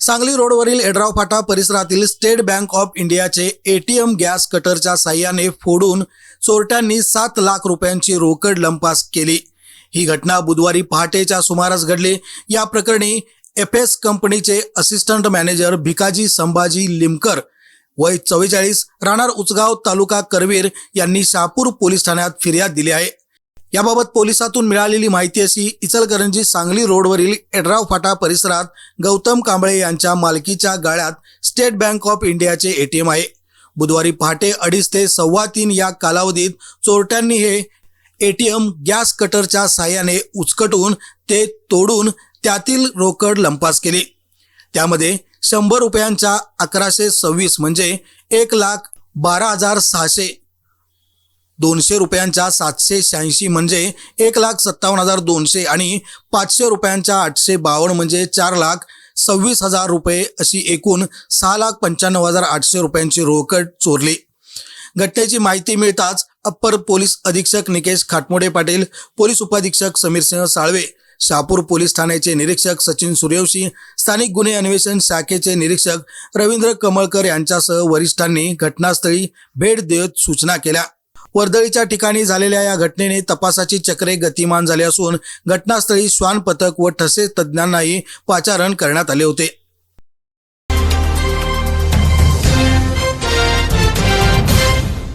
सांगली रोडवरील एड्राव फाटा परिसरातील स्टेट बँक ऑफ इंडियाचे एटीएम गॅस कटरच्या साह्याने फोडून चोरट्यांनी सात लाख रुपयांची रोकड लंपास केली. ही घटना बुधवारी पहाटेच्या सुमारास घडली. या प्रकरणी एफ एस कंपनीचे असिस्टंट मॅनेजर भिकाजी संभाजी लिमकर वय चव्वेचाळीस राहणार उचगाव तालुका करवीर यांनी शहापूर पोलीस ठाण्यात फिर्याद दिली आहे. याबाबत पोलिसातून मिळालेली माहिती अशी इचलकरंजी सांगली रोडवरील एड्राव फाटा परिसरात गौतम कांबळे यांच्या मालकीच्या गाळ्यात स्टेट बँक ऑफ इंडियाचे एटीएम आहे. बुधवारी पहाटे अडीच ते सव्वा तीन या कालावधीत चोरट्यांनी हे एटीएम गॅस कटरच्या साह्याने उचकटून ते तोडून त्यातील रोकड लंपास केली. त्यामध्ये शंभर रुपयांच्या अकराशे सव्वीस म्हणजे एक लाख बारा हजार सहाशे दोनशे रुपयांच्या सातशे शहाऐंशी म्हणजे एक लाख सत्तावन्न हजार दोनशे आणि पाचशे रुपयांच्या आठशे बावन्न म्हणजे चार लाख सव्वीस हजार रुपये अशी एकूण सहा लाख पंच्याण्णव हजार आठशे रुपयांची रोकड चोरली. घटनेची माहिती मिळताच अप्पर पोलीस अधीक्षक निकेश खाटमोडे पाटील पोलीस उपाधीक्षक समीरसिंह साळवे शहापूर पोलीस ठाण्याचे निरीक्षक सचिन सूर्यवंशी स्थानिक गुन्हे अन्वेषण शाखेचे निरीक्षक रवींद्र कमळकर यांच्यासह वरिष्ठांनी घटनास्थळी भेट देत सूचना केल्या. वर्दळीच्या ठिकाणी झालेल्या या घटनेने तपासाची चक्रे गतिमान झाली असून घटनास्थळी श्वान पथक व ठसे तज्ज्ञांनाही पाचारण करण्यात आले होते.